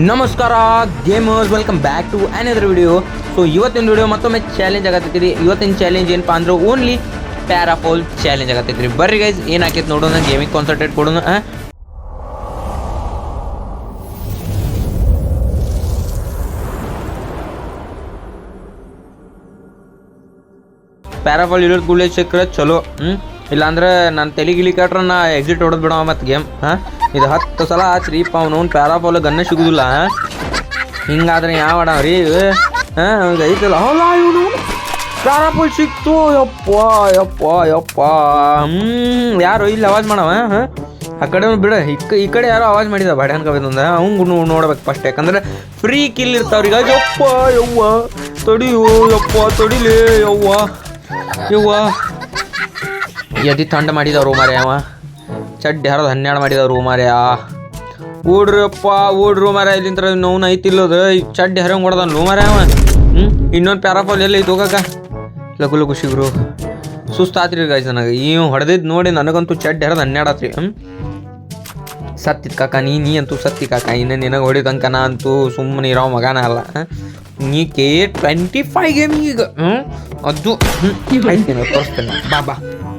ನಮಸ್ಕಾರ gamers welcome back to another video so ಇವತ್ತಿನ video ಮತ್ತೊಮ್ಮೆ ಚಾಲೆಂಜ್ ಆಗತ್ತೈತಿ ಇವತ್ತಿನ ಚಾಲೆಂಜ್ ಏನಪ್ಪಾ ಅಂದ್ರೆ ಓನ್ಲಿ ಪ್ಯಾರಾಫೋಲ್ ಚಾಲೆಂಜ್ ಆಗತ್ತೈತಿ ಬರ್ರಿ ಗೈಸ್ ಏನು ಆಕೈತೆ ನೋಡೋಣ ಗೇಮಿಂಗ್ ಕಾನ್ಸಂಟ್ರೇಟ್ ಕೊಡೋಣ? ಪ್ಯಾರಾಫಾಲ್ ಇಳಿದ ಕೂಡಲೇ ಸಿಕ್ಕರೆ ಚಲೋ ಹ್ಞೂ ಇಲ್ಲಾಂದ್ರೆ ನಾನು ತಲೆ ಗಿಲಿ ಕಟ್ರೆ ನಾ ಎಕ್ಸಿಟ್ ಹೊಡೆದು ಬಿಡೋ ಮತ್ತು ಗೇಮ್ ಹಾಂ ಇದು ಹತ್ತು ಸಲ ಆತ್ರಿಪ್ಪ ಅವನು ಪ್ಯಾರಾಫಾಲ್ ಗನ್ನ ಸಿಗುದಿಲ್ಲ ಹಿಂಗಾದ್ರೆ ಯಾವ ರೀ ಹಾಂ ಐತಲ್ಲ. ಅಲ್ಲ, ಇವನು ಪ್ಯಾರಾಫಾಲ್ ಸಿಕ್ತು, ಯಪ್ಪ ಯಪ್ಪ ಯಪ್ಪ. ಹ್ಞೂ ಯಾರು ಇಲ್ಲಿ ಅವಾಜ್ ಮಾಡವ, ಹಾಂ? ಆ ಕಡೆ ಬಿಡ, ಈ ಕಡೆ ಯಾರೋ ಅವಾಜ್ ಮಾಡಿದ ಬಾಡ್ಯಾನ್ ಕವಿದಂದ ಅವ್ನು ನೋಡ್ಬೇಕು ಫಸ್ಟ್, ಯಾಕಂದ್ರೆ ಫ್ರೀ ಕಿಲ್ ಇರ್ತಾವ್ರೀಗ ಯಪ್ಪ ಯವ್ವ ತಡಿಯೋ ಯಪ್ಪ ತಡಿಲೇ, ಯವ್ವ ಯವ್ವ. ಎದಿ ತಂಡ ಮಾಡಿದವ್ರು ಮರ್ಯಾವ ಚಡ್ಡಿ ಹರದ ಹನ್ನೆರಡು ಮಾಡಿದ ಮಾರ್ಯ ಓಡ್ರಪ್ಪ ಓಡ್ರು ಮಾರ ನೋವು ಐತಿಲ್ಲದ ಚಡ್ಡಿ ಹರಂಗ್ ಹೊಡೆದ ನೋ ಮಾರ್ಯ ಅವ. ಹ್ಞೂ ಇನ್ನೊಂದು ಪ್ಯಾರಾಫಾಲ್ ಎಲ್ಲ ಇತ್ತು ಹೋಗಕ್ಕ ಲಘು ಲಘು ಶಿಗ್ರು ಸುಸ್ತಾತ್ರಿ ಗಾಯ್ಸ್ ನನಗೆ. ಇವ್ ಹೊಡೆದಿದ್ದು ನೋಡಿ ನನಗಂತೂ ಚಡ್ಡಿ ಹರದ ಹನ್ನೆರಡು ಆತ್ರಿ. ಹ್ಞೂ ಸತ್ತಿದ್ ಕಾಕ ನೀ ನೀ ಅಂತೂ ಸತ್ತಿ ಕಾಕ. ಇನ್ನು ನಿನಗೆ ಹೊಡಿದಂಕ ನಾ ಅಂತೂ ಸುಮ್ಮನೆ ಇರೋ ಮಗನ ಅಲ್ಲ. ನೀ ಕೆ ಟ್ವೆಂಟಿ ಫೈವ್ ಗೇಮ್ ಈಗ. ಹ್ಞೂ ಅದು. ಹ್ಞೂ ತೋರಿಸ್ತೇನೆ. ಬಾ ಬಾ.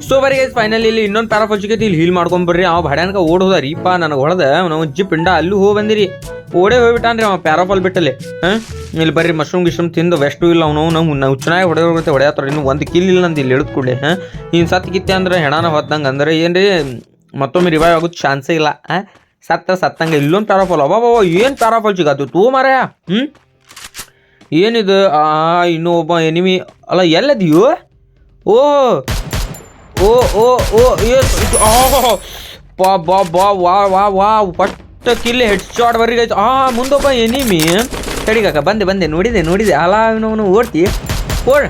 ಸೊ ಬರೀ ಗೈಸ್ ಫೈನಲಿ ಇಲ್ಲಿ ಇನ್ನೊಂದು ಪ್ಯಾರಾಫಾಲ್ ಸಿಗೈತಿ ಇಲ್ಲಿ ಹೀಲ್ ಮಾಡ್ಕೊಂಬರ್ರಿ ಅವ ಭಡ್ಯಾನ್ಕ ಓಡ್ ಹೋದ ಪಾ, ನನಗೆ ಹೊಡೆದ. ನಾವು ಜಿಪ್ ಪಿಂಡ ಅಲ್ಲೂ ಹೋಗಿ ಬಂದಿರಿ. ಓಡೇ ಹೋಗ್ಬಿಟ್ಟಾನ್ರಿ ಅವ ಪ್ಯಾರಾಫಾಲ್ ಬಿಟ್ಟಲ್ಲಿ. ಹಾಂ? ಇಲ್ಲಿ ಬರ್ರಿ ಮಶ್ರೂಮ್ ಗಿಶ್ರೂಮ್ ತಿಂದು ವೆಸ್ಟು ಇಲ್ಲ ಅವನು. ನಾವು ನಾವು ಚೆನ್ನಾಗಿ ಹೊಡೆಯೋಗುತ್ತೆ ಹೊಡೆಯತ್ತಾರ ಇನ್ನು ಒಂದು ಕಿಲ್ ಇಲ್ಲ ನಂದು ಇಲ್ಲಿ ಇಳಿದ ಕೂಡಲೇ ಹಾಂ? ಇನ್ನು ಸತ್ ಕಿತ್ತೆ ಅಂದ್ರೆ ಹೆಣಾನ ಹೊತ್ತಂಗೆ ಅಂದ್ರೆ ರೀ ಮತ್ತೊಮ್ಮೆ ರಿವೈವ್ ಆಗೋದು ಚಾನ್ಸೇ ಇಲ್ಲ. ಹಾಂ? ಸತ್ತ ಸತ್ತಂಗೆ ಇಲ್ಲೊಂದು ಪ್ಯಾರಾಫಾಲ್ ಅಬ್ಬಾ ಏನು ಪ್ಯಾರಾಫಾಲ್ ಸಿಗತ್ತು ತೂ ಮಾರಾಯ. ಹ್ಞೂ ಏನಿದು? ಆ, ಇನ್ನೂ ಒಬ್ಬ ಎನಿಮಿ ಅಲ್ಲ, ಎಲ್ಲದಿಯೋ? ಓ ಓ ಓ ಓ ಏಸ್ ಬಾ ಬಾ ವಾ ವಾ ವಾ, ಪಟ್ಟ ಕಿಲ್ಲಿ ಹೆಡ್ ಶಾಟ್ ಬರ್ರಿಗೈತೆ ಆ, ಮುಂದೊಬ್ಬ ಎನಿಮಿ ತಡಿಗಾಕ ಬಂದೆ ಬಂದೆ, ನೋಡಿದೆ ನೋಡಿದೆ. ಅಲ್ಲ ಓಡ್ತಿ. ಓಡ್.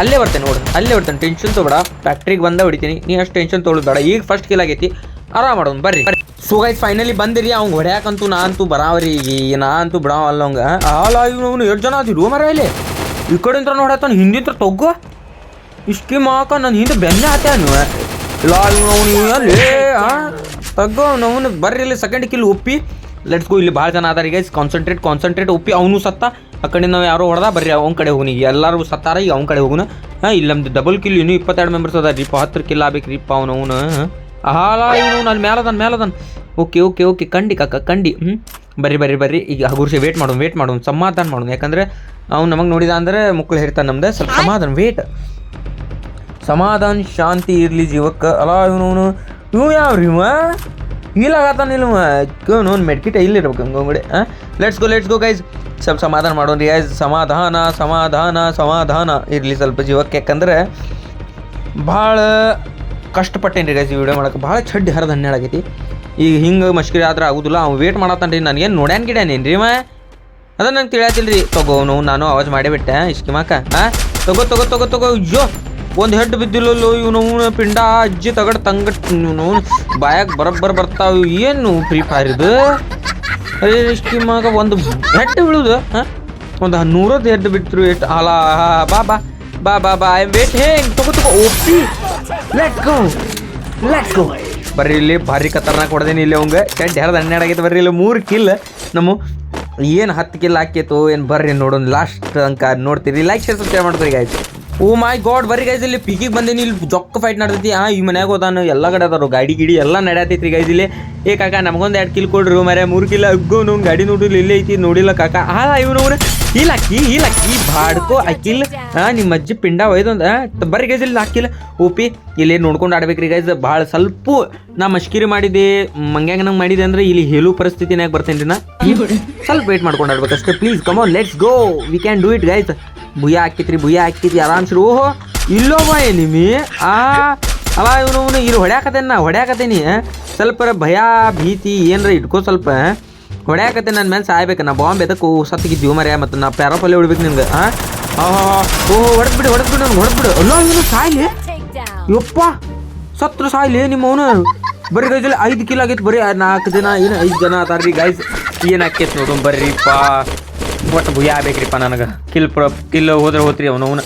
ಅಲ್ಲೇ ಬರ್ತೇನೆ ನೋಡು ಅಲ್ಲೇ ಬರ್ತೇನೆ. ಟೆನ್ಷನ್ ತೊಗೊಬೇಡ. ಫ್ಯಾಕ್ಟ್ರಿಗೆ ಬಂದ ಹೊಡಿತೀನಿ. ನೀ ಅಷ್ಟು ಟೆನ್ಷನ್ ತೊಗೊಳೋದು ಬೇಡ. ಈಗ ಫಸ್ಟ್ ಕಿಲ್ ಆಗೈತಿ. ಆರಾಮ್ ಮಾಡೋನು, ಬರ್ರಿ. ಸೊ ಗೈಸ್ ಫೈನಲಿ ಬಂದಿರಿ. ಅವ್ನು ಹೊಡ್ಯಾಕಂತೂ ನಾ ಅಂತೂ ಬರಾವರಿ. ಈ ನಾ ಅಂತೂ ಬಿಡಾವಲ್ಲ ಅವಂಗ ಅಲ್ಲ ಅವನು ಎರಡು ಜನ ಆದಿ ರೂಮರ ಇಲ್ಲಿ ಈ ಕಡೆಯಿಂದ ನೋಡತ್ತಾನ ಹಿಂದಿಂತ್ರ ತೊಗ್ಗೋ? ಇಷ್ಟಿ ಮಾಕ ನನ್ನ ಹಿಂದೆ ಬೆನ್ನೆ ನೀವು ಇಲ್ಲ ಅವನು ಅಲ್ಲಿ ತಗ್ಗೋ ಅವನು ಬರ್ರಿ ಇಲ್ಲಿ ಸೆಕೆಂಡ್ ಕಿಲ್ ಒಪ್ಪಿ ಲೆಟ್ಸ್ ಗೋ ಇಲ್ಲಿ ಭಾಳ ಜನ ಅದಾರ ಈಗ ಕಾನ್ಸಂಟ್ರೇಟ್ ಕಾನ್ಸಂಟ್ರೇಟ್ ಒಪ್ಪಿ ಅವನು ಸತ್ತ. ಆ ಕಡೆ ನಾವು ಯಾರೋ ಹೊಡೆದ, ಬರ್ರಿ ಅವ್ನ ಕಡೆ ಹೋಗಿ ಎಲ್ಲರೂ ಸತ್ತಾರ, ಈಗ ಅವ್ನ ಕಡೆ ಹೋಗುನ. ಹಾಂ ಇಲ್ಲಿ ನಮ್ದು ಡಬಲ್ ಕಿಲ್ ಇನ್ನೂ ಇಪ್ಪತ್ತೆರಡು ಮೆಂಬರ್ಸ್ ಅದ ರೀಪ ಹತ್ತು ಕಿಲ್ ಆಗ್ಬೇಕು ರೀಪ ಅವನು ಅವನು ಹಾಲ ಇವನು ಅಲ್ಲಿ ಮೇಲದನ್ ಮೇಲದನ್ ಓಕೆ ಓಕೆ ಓಕೆ, ಕಂಡಿ, ಕಾಕ, ಕಂಡಿ. ಹ್ಞೂ ಬರ್ರಿ ಬರ್ರಿ ಬರ್ರಿ. ಈಗ ಹಗುರ್ಸಿ ವೇಟ್ ಮಾಡೋಣ ವೇಟ್ ಮಾಡೋಣ ಸಮಾಧಾನ ಮಾಡೋಣ ಯಾಕಂದ್ರೆ ಅವ್ನು ನಮಗೆ ನೋಡಿದ ಅಂದ್ರೆ ಮುಕ್ಕಳು ಹೇಳ್ತಾನೆ ನಮ್ದು. ಸ್ವಲ್ಪ ಸಮಾಧಾನ ವೇಟ್ ಸಮಾಧಾನ, ಶಾಂತಿ ಇರಲಿ ಜೀವಕ್ಕೆ. ಅಲ್ಲ ಇವನು ಇವ್ ಯಾವ್ರಿ ಇವ? ಇಲ್ಲಾಗತ್ತಾನ ಇಲ್ವ ಇವನು ಮೆಡ್ಕಿಟ ಇಲ್ಲಿರ್ಬೇಕು ಹಂಗಂಗಡೆ ಹಾಂ let's go let's go guys ಸ್ವಲ್ಪ ಸಮಾಧಾನ ಮಾಡೋಣ ಗೈಸ್ ಸಮಾಧಾನ ಸಮಾಧಾನ ಸಮಾಧಾನ ಇರಲಿ ಸ್ವಲ್ಪ ಜೀವಕ್ಕೆ. ಯಾಕಂದ್ರೆ ಭಾಳ ಕಷ್ಟಪಟ್ಟೇನಿ ರೀ ಗೈಸ್ ಈ ವಿಡಿಯೋ ಮಾಡಕ್ಕೆ ಭಾಳ ಚಡ್ಡಿ ಹರಿದ ಹನ್ನೆರಡು ಆಗೈತಿ. ಈಗ ಹಿಂಗೆ ಮಶ್ಕರಿ ಆದ್ರೆ ಆಗುದಿಲ್ಲ. ಅವ್ನು ವೇಟ್ ಮಾಡತ್ತಾನ ರೀ ನನಗೇನು ನೋಡ್ಯಾನ್ ಗಿಡ್ಯಾನೇನು ರೀ ಮಾ ಅದ ನಂಗೆ ತಿಳಿಯತಿಲ್ಲ ರೀ ತಗೋನು ನಾನು ಅವಾಜ್ ಮಾಡಿಬಿಟ್ಟೆ. ಇಸ್ಕಿಮಾಕ ಹಾಂ ತಗೋ ತಗೋ ತಗೋ ತಗೋ. ಅಯ್ಯೋ! ಒಂದು ಹೆಡ್ ಬಿದ್ದಿಲ್ಲಲ್ಲೋ, ಇವನು ಪಿಂಡ ಅಜ್ಜಿ ತಗಡ್ ತಂಗಟ್ ಇವನು ಬಾಯಾಗ ಬರಬ್ಬರ್ ಬರ್ತಾವ, ಏನು ಫ್ರೀ ಫೈರ್ ಇದು ಒಂದು ಹೆಡ್ ಬೀಳುದು, ಹಾಂ? ಒಂದು ನೂರದ್ದು ಹೆಡ್ ಬಿಟ್ಟರು ಎಷ್ಟು ಅಲ, ಬಾ ಬಾ ಬಾ ಬಾ ಬಾ, ಐ ವೇಟ್ ಹೇ ತಗೋ ತಗೋ, ಓಪಿ ಲೆಟ್ ಗೋ ಲೆಟ್ ಗೋ ಬರ್ರಿ ಇಲ್ಲಿ, ಭಾರಿ ಖತರ್ನಾಕ್ ಹೊಡೆದೇನಿ ಇಲ್ಲಿ ಅವಂಗ. ಕೆಂಟ್ ಎರಡು ಹನ್ನೆರಡು ಆಗೈತೆ ಬರ್ರಿ ಇಲ್ಲಿ, ಮೂರು ಕಿಲ್ ನಮ್ಮ ಏನು ಹತ್ತು ಕಿಲ್ ಹಾಕಿತ್ತು ಏನು ಬರ್ರಿ ನೋಡೋಣ ಲಾಸ್ಟ್ ಅಂಕ ನೋಡ್ತೀರಿ. ಲೈಕ್ ಶೇರ್ ಸಬ್ಸ್ಕ್ರೈಬ್ ಮಾಡ್ತೀರಿ ಗಾಯ್ಸ್ ಓ ಮೈ ಗಾಡ್, ಬರ್ರಿ ಗೈಸ್ ಇಲ್ಲಿ ಪಿಕಿಗೆ ಬಂದೀನಿ, ಇಲ್ಲಿ ಜೊಕ್ಕ ಫೈಟ್ ನಡ್ದೈತಿ. ಆ, ಈ ಮನ್ಯಾಗ ಹೋದಾನು ಎಲ್ಲ ಕಡೆ ಅದಾರು, ಗಾಡಿ ಗಿಡಿ ಎಲ್ಲ ನಡೆಯತೈತಿ ಗೈಸ್ ಇಲ್ಲಿ. ಏ ಕಾಕ, ನಮಗೊಂದು ಎರಡು ಕಿಲ್ ಕೊಡ್ರಿ ಮರೆ ಮೂರು ಕಿಲ್ ಅಗ್ಗು ನೋವು ಗಾಡಿ ನೋಡಿಲ್ಲ ಇಲ್ಲೇ ಐತಿ, ನೋಡಿಲ್ಲ ಕಾಕ. ಆ, ಇವನು ಅವನು ಇಲ್ಲ ಅಕ್ಕಿ ಇಲ್ಲ ಅಕ್ಕಿ, ಬಾಡ್ಕೋ, ಅಕ್ಕಿಲ್. ಹಾ ನಿಮ್ಮ ಅಜ್ಜಿ ಪಿಂಡ ಒಯ್ದೊಂದು ಬರ್ರಿ ಗೈಸ್ ಇಲ್ಲಿ ಹಾಕಿಲ್ಲ ಓಪಿ, ಇಲ್ಲಿ ನೋಡ್ಕೊಂಡು ಆಡ್ಬೇಕ್ರಿ ಗೈಸ್ ಭಾಳ ಸ್ವಲ್ಪ ನಾ ಮಶ್ಕಿರಿ ಮಾಡಿದೆ ಮಂಗ್ಯಾಂಗ ನಂಗೆ ಮಾಡಿದೆ ಅಂದ್ರೆ ಇಲ್ಲಿ ಹೇಳು ಪರಿಸ್ಥಿತಿನಾಗ ಬರ್ತೇನೆ ರೀ ನಾ. ಸ್ವಲ್ಪ ವೇಟ್ ಮಾಡ್ಕೊಂಡು ಆಡ್ಬೇಕಷ್ಟೇ please on let's go we can do it guys ಭುಯ್ಯ ಹಾಕಿತ್ರಿ ಭುಯ ಹಾಕಿತಿ ಆರಾಮ್ಸ್ರಿ ಓಹೋ, ಇಲ್ಲೋ ಬಾಯ್ ನಿಮಿ. ಆ ಅಲ್ಲ ಇವನು ಇವನು ಇಲ್ಲಿ ಹೊಡ್ಯಾಕತ್ತೇನೆ ನಾ, ಹೊಡ್ಯಾಕತ್ತೇನಿ. ಸ್ವಲ್ಪ ಭಯ, ಭೀತಿ, ಏನರ ಇಟ್ಕೋ ಸ್ವಲ್ಪ. ಹೊಡ್ಯಾಕತ್ತೆ ನನ್ನ ಮೇಲೆ ಸಾಯ್ಬೇಕು, ನಾ ಬಾಂಬ್ ಎದಕ್ಕೆ ಸತ್ತಿಗಿದ್ದೀವಿ ಮರ್ಯ ಮತ್ತು ನಾ ಪ್ಯಾರಾಪಲ್ಲಿ ಹೊಡ್ಬೇಕು ನಿಮ್ಗೆ ಹಾಂ ಓಹೋ ಓಹೋ ಬಿಡು ಹೊಡೆದ್ ಬಿಡು ಹೊಡೆದ್ ಬಿಡು ಅಲ್ಲ, ಇವನು ಸಾಯ್ಲಿ? ಯಪ್ಪ, ಸತ್ರು ಸಾಯ್ಲಿ ನಿಮ್ಮ ಅವನು? ಬರ್ರಿ ಗೈಜಲ್ಲಿ ಐದು ಕಿಲೋ ಆಗೈತೆ ಬರೀ ನಾಲ್ಕು ಜನ ಏನು ಐದು ಜನ ಅದಾರ್ರಿ ಗೈಸ್ ಏನು ಆಕೈತೆ ನೋಡು ಬರ್ರಿಪ್ಪ ಒಟ್ಟು ಭುಯ್ಯ ಆಗ್ಬೇಕ್ರಿಪ್ಪ ನನಗೆ. ಕಿಲ್ ಪ್ರ, ಕಿಲ್ ಹೋದ್ರೆ ಹೋತ್ರಿ ಅವನು ಅವನು.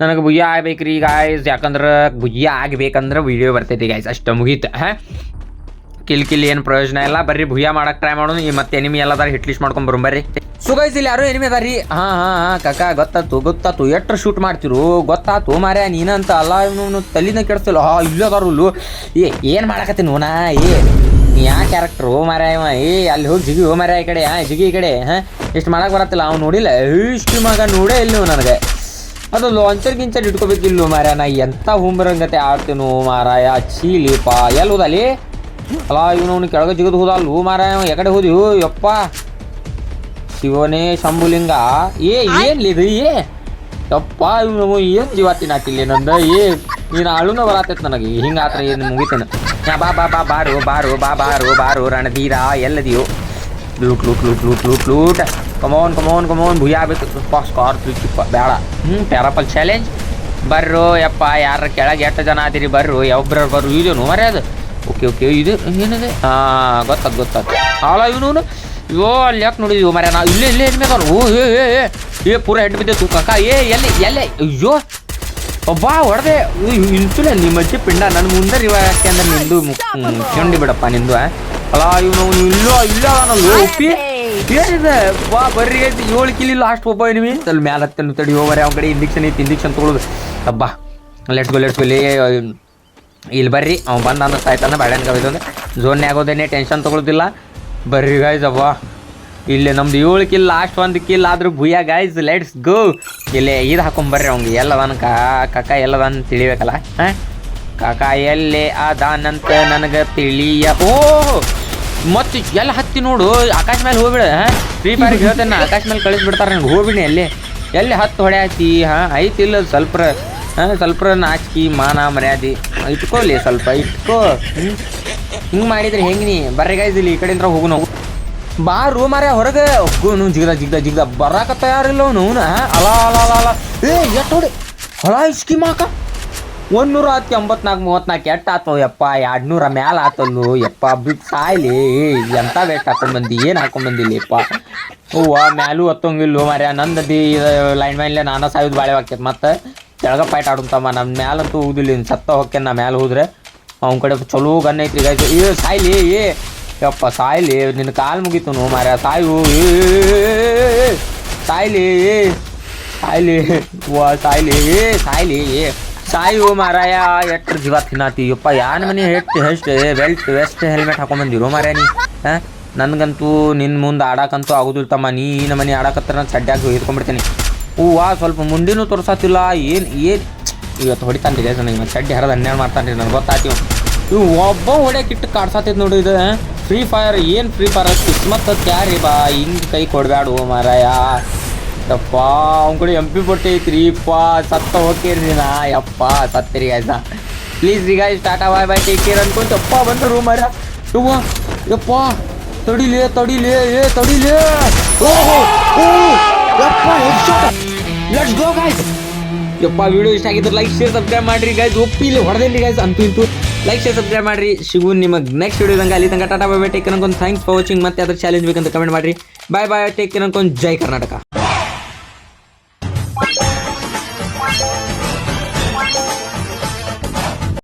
ನನಗೆ ಭುಯ್ಯ ಆಗ್ಬೇಕ್ರಿ ಗಾಯ್ಸ್ ಯಾಕಂದ್ರೆ ಭುಯ್ಯ ಆಗ್ಬೇಕಂದ್ರೆ ವಿಡಿಯೋ ಬರ್ತೈತಿ ಗಾಯ್ಸ್ ಅಷ್ಟು ಮುಗೀತು. ಹಾಂ? ಕಿಲ್ ಕಿಲ್ ಏನು ಪ್ರಯೋಜನ ಇಲ್ಲ. ಬರ್ರಿ ಭುಯ್ಯ ಮಾಡಕ್ಕೆ ಟ್ರೈ ಮಾಡೋನು ಈ ಮತ್ತೆ ಎನಿಮಿ ಎಲ್ಲದಾರ ಹಿಟ್ ಲಿಸ್ಟ್ ಮಾಡ್ಕೊಂಡ್ ಬರೋಣ ಬರ್ರಿ. ಸುಗೈಸಿಲ್ಲ ಇಲ್ಲಿ ಯಾರು ಎನಿಮಿ ಅದಾರಿ. ಹಾ ಹಾ ಹಾ ಕಕ್ಕ ಗೊತ್ತಾತು ಗೊತ್ತಾತು. ಎಟ್ರ ಶೂಟ್ ಮಾಡ್ತಿರು? ಗೊತ್ತಾತು ಮಾರ್ಯ ನೀನಂತ ಅಲ್ಲ, ಇವನು ತಲಿನ ಕೆಡ್ಸಲ್ಲ ಹಾ ಇಲ್ಲದಾರು ಏ, ಏನು ಮಾಡಕತ್ತೀನಿ ನಾ ಏ ಯಾ ಕ್ಯಾರೆಕ್ಟ್ರು ಮಾರ್ಯ ಇವ ಏ, ಅಲ್ಲಿ ಹೋಗಿ ಜಿಗಿ ಹೋ ಮಾರಾಯ ಈ ಕಡೆ ಹಾ ಜಿಗಿ ಈ ಕಡೆ, ಹಾ? ಇಷ್ಟು ಮಾಡಕ್ಕೆ ಬರತ್ತಿಲ್ಲ, ಅವ್ನು ನೋಡಿಲ್ಲ. ಇಷ್ಟು ಮಗ ನೋಡೇ ಇಲ್ಲ ನನಗೆ. ಅದು ಲಾಂಚರ್ ಗಿಂಚರ್ ಇಟ್ಕೋಬೇಕಿಲ್ಲ ಮಾರ ನಾ ಎಂತ ಹುಂಬರಂಗತೆ ಆಡ್ತೀನೋ ಮಾರಾಯ ಚೀಲಿ ಪಾ. ಎಲ್ಲಿ ಹೋದಲ್ಲಿ ಅಲ್ಲ ಇವನು ಅವ್ನು ಕೆಳಗೆ ಜಿಗದು ಹೋದ ಹೂ ಮಾರಾಯ ಎಕಡೆ ಹೋದಿ? ಹೋ ಯಪ್ಪ. ಶಿವನೇ ಶಂಭುಲಿಂಗ. ಏ, ಏನ್ಲಿ ಇದು? ಏ. ಯಪ್ಪ, ಇವನು ಏನು ಜೀವ ಹಾಕಿಲ್ಲ ನಂದು? ಏ, ನೀನು ಅಳುನ ಬರತ್ತೈತೆ ನನಗೆ. ಹಿಂಗೆ ಆತ್ರ ಏನು ಮುಗಿತೇನೆ? ಯಾ ಬಾ ಬಾ ಬಾ ಬಾರು ಬಾರು, ಬಾ, ಬಾರು ಬಾರು, ರಣಧೀರ, ಎಲ್ಲದಿಯೋ. Loot loot loot loot loot loot. Come on come on come on ಭುಯ ಬೇಕು ಸ್ಕಾರ್ಪಿಯೋ ಚಿಪ್ಪ ಬೇಡ. ಹ್ಞೂ ಪ್ಯಾರಪಲ್ ಚಾಲೆಂಜ್ ಬರ್ರು, ಯಪ್ಪ, ಯಾರ ಕೆಳಗೆ ಎಷ್ಟು ಜನ ಆದಿರಿ ಬರ್ರು? ಒಬ್ರ ಬರ್ರು? ಇದು ನೋರೇ ಅದು. ಓಕೆ ಓಕೆ ಇದು ಏನಿದೆ? ಹಾಂ ಗೊತ್ತಾದ ಗೊತ್ತಾದ ಅಲ್ಲ ಇವನು ಅಯ್ಯೋ ಅಲ್ಲಿ ಯಾಕೆ ನೋಡಿದ್ವಿ ಮರ ನಾವು ಇಲ್ಲೇ ಇಲ್ಲೇ ಇರ್ಬೇಕು ಓ, ಏ ಏ ಏ. ಪೂರ ಹೆಡ್ ಬಿದ್ದೆ ಕಕ್ಕ ಏ, ಎಲ್ಲಿ ಎಲ್ಲಿ? ಅಯ್ಯೋ. ಒಬ್ಬ ಹೊಡೆದೆ, ಉಯ್ ನಿಮ್ಮ ಅಜ್ಜಿ ಪಿಂಡ ನನ್ನ ಮುಂದೆ ರಿವ ಯಾಕೆ ಅಂದ್ರೆ ನಿಂದು ಕೆಂಡಿ ಬಿಡಪ್ಪ ನಿಂದು? ಅಲ್ಲ, ಇವನು ಇಲ್ಲೋ, ಇಲ್ಲ ನಾನು ಒಪ್ಪಿ ಏನಿದೆ ಬಾ, ಬರ್ರಿ ಐತಿ ಏಳು ಕಿಲಿ ಲಾಸ್ಟ್ ಒಬ್ಬ ನಿಮಿ ಅಲ್ಲಿ ಮ್ಯಾಲ ಹತ್ತನ್ನು ತಡಿ ಹೋಗ್ರೆ ಅವ್ನ ಕಡೆ ಇಂಜೆಕ್ಷನ್ ಐತಿ ಇಂಜೆಕ್ಷನ್ ತಗೊಳುದು. ಅಬ್ಬಾ ಲೆಟ್ಸ್ ಗೋ ಇಲ್ಲಿ ಬರ್ರಿ, ಅವ್ನು ಬಂದ ಅಂದ್ರೆ ಸಾಯ್ತಾನೆ ಬ್ಯಾಡನ್ಗೆ ಇದೊಂದು ಝೋನ್ ಆಗೋದೇನೆ ಟೆನ್ಷನ್ ತೊಗೊಳೋದಿಲ್ಲ. ಬರ್ರಿ ಗಾಯ್ಸ್ ಅವ್ವ. ಇಲ್ಲಿ ನಮ್ದು ಏಳು ಕಿಲ್ ಲಾಸ್ಟ್ ಒಂದು ಕಿಲ್ ಆದ್ರೂ ಭೂಯ ಗಾಯ್ಸ್ ಲೆಟ್ಸ್ ಗೋ ಇಲ್ಲಿ ಇದು ಹಾಕೊಂಬರ್ರಿ ಅವ್ನಿಗೆ. ಎಲ್ಲದಾನ ಕಾ, ಕಾಕ ಎಲ್ಲದಾನ ತಿಳಿಬೇಕಲ್ಲ? ಹಾಂ? ಕಾಕ ಎಲ್ಲೇ ಅದಾನಂತ ನನಗೆ ತಿಳಿಯ ಓ! ಮತ್ತೆ ಎಲ್ಲ ಹತ್ತಿ ನೋಡು? ಆಕಾಶ ಮೇಲೆ ಹೋಗ್ಬಿಡ ಫ್ರೀ ಫೈರ್ ಹೇಳ್ತೇನೆ ನಾ, ಆಕಾಶ ಮೇಲೆ ಕಳಿಸ್ಬಿಡ್ತಾರೆ ನನಗೆ ಹೋಗ್ಬಿಡಿ ಅಲ್ಲಿ. ಎಲ್ಲಿ ಹತ್ತು ಹೊಡೆ ಹಾಕಿ, ಹಾಂ? ಐತಿಲ್ಲ ಸ್ವಲ್ಪ ಹಾಂ? ಸ್ವಲ್ಪ ನಾಚಿಕೆ ಮಾನ, ಮರ್ಯಾದೆ. ಇಟ್ಕೋಲಿ ಸ್ವಲ್ಪ, ಇಟ್ಕೋ. ಹಿಂಗೆ ಮಾಡಿದ್ರೆ ಹೆಂಗೆ ನೀ? ಬರ್ರಿ ಈ ಕಡೆಯಿಂದ ಹೋಗು ನಾವು. ಬಾ ರೂ ಮಾರ್ಯ ಹೊರಗೆ. ಒಗ್ಗು ಜಿಗ್ದ ಜಿಗ್ದ ಜಿಗ್ದ ಬರಾಕ ತಯಾರಿಲ್ಲ ಅವನು ಅಲ ಅಲ ಅಲ ಅಲ. ಏ ಎಷ್ಟು ಹೊಡಿ ಹೊಳ ಇಸ್ಕಿ ಮಾಕ ಒಂದ್ನೂರ ಹತ್ತು ಎಂಬತ್ನಾಲ್ಕು ಮೂವತ್ನಾಲ್ಕು ಎಟ್ಟು ಆತವ ಯಪ್ಪ ಎರಡು ನೂರ ಮ್ಯಾಲ ಆತಲ್ಲು ಯಪ್ಪ ಬಿಟ್ಟು ಸಾಯ್ಲಿ. ಎಂತ ವೇಸ್ಟ್ ಮಂದಿ ಏನು ಹಾಕೊಂಡ್ಬಂದಿಲ್ಲ ಯಪ್ಪ? ಹೂವ, ಮ್ಯಾಲೂ ಹತ್ತಂಗಿಲ್ಲ ಮಾರ್ಯ. ನಂದದಿ ಲೈನ್ ಮೈನ್ಲೆ ನಾನು ಸಾಯೋದು ಬಾಳೆ ಆಗ್ತೈತೆ ಮತ್ತೆ ಕೆಳಗ ಪೈಟ್ ಆಡುತ್ತಮ್ಮ ನಮ್ಮ ಮ್ಯಾಲಂತೂ ಹೋಗುದಿಲ್ಲ ಸತ್ತ ಹೊಕ್ಕೆ ನಾ ಮ್ಯಾಲ ಹೋದ್ರೆ ಅವ್ನ ಕಡೆ ಚಲೋ ಗನ್ ಐತ್ರಿ ಗೈಸ್ ಏ, ಸಾಯ್ಲಿ, ಏ. ಯಪ್ಪ, ಸಾಯ್ಲಿ, ನಿನ್ನ ಕಾಲು ಮುಗೀತು ನೋ ಮಾರ ಸಾಯು. ಸಾಯ್ಲಿ ಸಾಯ್ಲಿ, ವಾ, ಸಾಯ್ಲಿ ಸಾಯ್ಲಿ. ಸಾಯು ಮಾರಾಯ ಎಟ್ರ ಜೀವ ತಿನ್ನಾತಿ. ಯಪ್ಪ, ಯಾನ್ ಮನೆ ಹೆಟ್ ಹೆಸ್ಟ್ ಬೆಲ್ಟ್, ವೆಸ್ಟ್, ಹೆಲ್ಮೆಟ್ ಹಾಕೊಂಬಂದಿರೋ ಮಾರ್ಯ ನೀ ನನಗಂತೂ ನಿನ್ನ ಮುಂದೆ ಆಡಾಕಂತೂ ಆಗೋದಿಲ್ಲ ತಮ್ಮ. ನೀ ಮನೆ ಆಡಕತ್ತಾರ ನಾನು ಸಡ್ಡಾಗಿ ಹಿಡ್ಕೊಂಡ್ಬಿಡ್ತೀನಿ ಹೂವ, ಸ್ವಲ್ಪ ಮುಂದಿನೂ ತೋರಿಸತ್ತಿಲ್ಲ ಏನು ಏನು? ಇವತ್ತು ಹೊಡಿತಾನೆ ರೀ ನನಗೆ ಚಡ್ಡಿ ಹರದ ಹನ್ನೆರಡು ಮಾಡ್ತಾನೆ ರೀ ನನಗೆ ಗೊತ್ತಾಯ್ತು. ಇವು ಒಬ್ಬ ಹೊಡ್ಯಾಕೆ ಇಟ್ಟು ಕಾಡ್ಸತ್ತೈತೆ ನೋಡಿ ಇದು ಫ್ರೀ ಫೈರ್ ಏನು ಫ್ರೀ ಫೈರ್ ಕಿಸ್ಮತ್ ಯಾರಿ ಬಾ? ಹಿಂಗೆ ಕೈ ಕೊಡಬೇಡ ಮಾರಾಯ. ಯಪ್ಪ, ಅವ್ನ ಕಡೆ ಎಂ ಪಿ ಬಟ್ಟೆ ಐತ್ರಿ. ಯಪ್ಪ, ಸತ್ತ ಹೋಗ್ತೀರಿ ನಾ ಯಪ್ಪ, ಸತ್ತಿರಿ ಆಯ್ತ ಪ್ಲೀಸ್ ರೀ guys tata bye bye take care ಅನ್ಕೊಂತ ಯಪ್ಪ ಬಂದ ರೂಮ್ ಮಾರ ಯವ್ವ, ಯಪ್ಪ, ತಡಿಲೇ ತಡಿಲೇ, ಏ, ತಡಿಲೇ. ಓಹೋ ಓ ಯಪ್ಪ ಹೆಡ್ಶಾಟ್ ಲೆಟ್ಸ್ ಗೋ ಗಾಯ್ಸ್ ಯಪ್ಪ ವಿಡಿಯೋ ಇಷ್ಟ ಆಗಿದ್ರೆ ಲೈಕ್ ಶೇರ್ ಸಬ್ಸ್ಕ್ರೈಬ್ ಮಾಡ್ರಿ ಗೈಸ್ ಒಪ್ಪಿ ಇಲ್ಲಿ ಹೊಡೆದೇನ್ರಿ ಗೈಸ್ ಅಂತೂ ಇಂತೂ ಲೈಕ್ ಶೇರ್ ಸಬ್ಸ್ಕ್ರೈಬ್ ಮಾಡ್ರಿ. ಸಿಗು ನಿಮಗೆ ನೆಕ್ಸ್ಟ್ ವಿಡಿಯೋ ತಂಗ ಅಲ್ಲಿ ತನಕ ಟಾಟಾ ಬೈ ಬೈ ಟೇಕ್ ಅನ್ಕೊಂಡು ಥ್ಯಾಂಕ್ಸ್ ಫಾರ್ ವಾಚಿಂಗ್ ಮತ್ತೆ ಅದ್ರ ಚಾಲೆಂಜ್ ಬೇಕಂತ ಕಮೆಂಟ್ ಮಾಡ್ರಿ. ಬಾಯ್ ಬಾಯ್ ಟೇಕ್ ಅನ್ಕೊಂಡು. ಜೈ ಕರ್ನಾಟಕ.